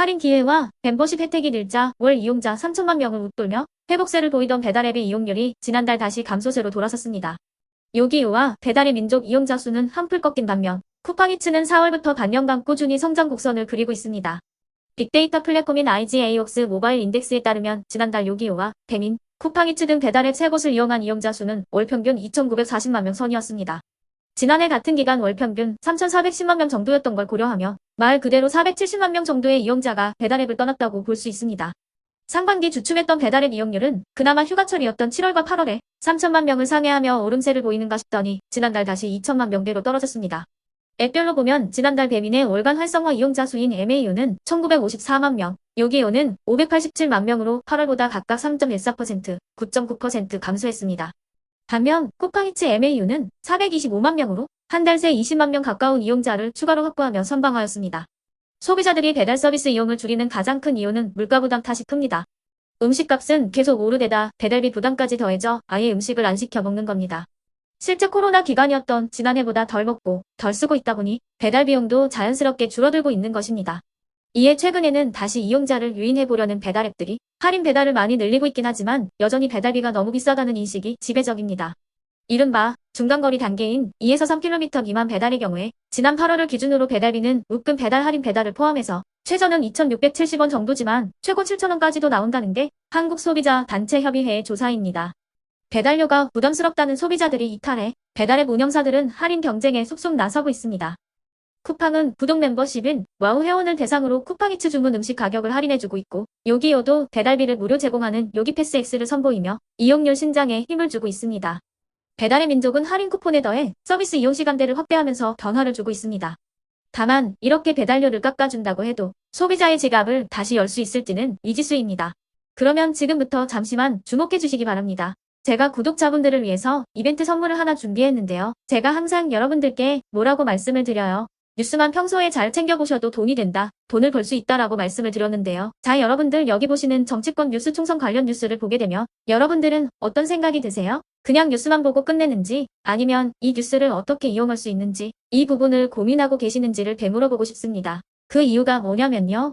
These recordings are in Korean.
할인 기회와 멤버십 혜택이 늘자 월 이용자 3천만 명을 웃돌며 회복세를 보이던 배달앱의 이용률이 지난달 다시 감소세로 돌아섰습니다. 요기요와 배달의 민족 이용자 수는 한풀 꺾인 반면 쿠팡이츠는 4월부터 반년간 꾸준히 성장 곡선을 그리고 있습니다. 빅데이터 플랫폼인 IGAOX 모바일 인덱스에 따르면 지난달 요기요와 배민, 쿠팡이츠 등 배달앱 세 곳을 이용한 이용자 수는 월 평균 2,940만 명 선이었습니다. 지난해 같은 기간 월 평균 3,410만 명 정도였던 걸 고려하며 말 그대로 470만 명 정도의 이용자가 배달앱을 떠났다고 볼 수 있습니다. 상반기 주춤했던 배달앱 이용률은 그나마 휴가철이었던 7월과 8월에 3천만 명을 상회하며 오름세를 보이는가 싶더니 지난달 다시 2천만 명대로 떨어졌습니다. 앱별로 보면 지난달 배민의 월간 활성화 이용자 수인 MAU는 1954만 명, 요기요는 587만 명으로 8월보다 각각 3.14%, 9.9% 감소했습니다. 반면 쿠팡이츠 MAU는 425만 명으로 한 달 새 20만 명 가까운 이용자를 추가로 확보하며 선방하였습니다. 소비자들이 배달 서비스 이용을 줄이는 가장 큰 이유는 물가 부담 탓이 큽니다. 음식값은 계속 오르대다 배달비 부담까지 더해져 아예 음식을 안 시켜 먹는 겁니다. 실제 코로나 기간이었던 지난해보다 덜 먹고 덜 쓰고 있다 보니 배달 비용도 자연스럽게 줄어들고 있는 것입니다. 이에 최근에는 다시 이용자를 유인해보려는 배달 앱들이 할인 배달을 많이 늘리고 있긴 하지만 여전히 배달비가 너무 비싸다는 인식이 지배적입니다. 이른바 중간거리 단계인 2에서 3km 미만 배달의 경우에 지난 8월을 기준으로 배달비는 묶음 배달 할인 배달을 포함해서 최저는 2,670원 정도지만 최고 7,000원까지도 나온다는 게 한국소비자단체협의회의 조사입니다. 배달료가 부담스럽다는 소비자들이 이탈해 배달앱 운영사들은 할인 경쟁에 속속 나서고 있습니다. 쿠팡은 구독 멤버십인 와우 회원을 대상으로 쿠팡이츠 주문 음식 가격을 할인해주고 있고 요기요도 배달비를 무료 제공하는 요기패스 X를 선보이며 이용률 신장에 힘을 주고 있습니다. 배달의 민족은 할인 쿠폰에 더해 서비스 이용 시간대를 확대하면서 변화를 주고 있습니다. 다만 이렇게 배달료를 깎아준다고 해도 소비자의 지갑을 다시 열 수 있을지는 미지수입니다. 그러면 지금부터 잠시만 주목해 주시기 바랍니다. 제가 구독자분들을 위해서 이벤트 선물을 하나 준비했는데요. 제가 항상 여러분들께 뭐라고 말씀을 드려요. 뉴스만 평소에 잘 챙겨보셔도 돈이 된다, 돈을 벌 수 있다라고 말씀을 드렸는데요. 자, 여러분들 여기 보시는 정치권 뉴스 총선 관련 뉴스를 보게 되면 여러분들은 어떤 생각이 드세요? 그냥 뉴스만 보고 끝내는지 아니면 이 뉴스를 어떻게 이용할 수 있는지 이 부분을 고민하고 계시는지를 되물어보고 싶습니다. 그 이유가 뭐냐면요.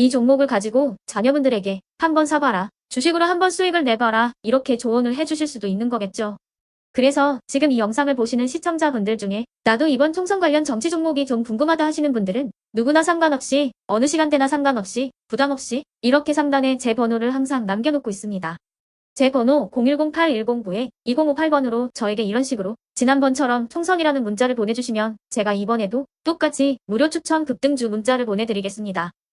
이 종목을 가지고 자녀분들에게 한번 사봐라. 주식으로 한번 수익을 내봐라. 이렇게 조언을 해주실 수도 있는 거겠죠. 그래서 지금 이 영상을 보시는 시청자분들 중에 나도 이번 총선 관련 정치 종목이 좀 궁금하다 하시는 분들은 누구나 상관없이, 어느 시간대나 상관없이, 부담 없이, 이렇게 상단에 제 번호를 항상 남겨놓고 있습니다. 제 번호 0108109-2058번으로 저에게 이런 식으로 지난번처럼 총선이라는 문자를 보내주시면 제가 이번에도 똑같이 무료 추천 급등주 문자를 보내드리겠습니다.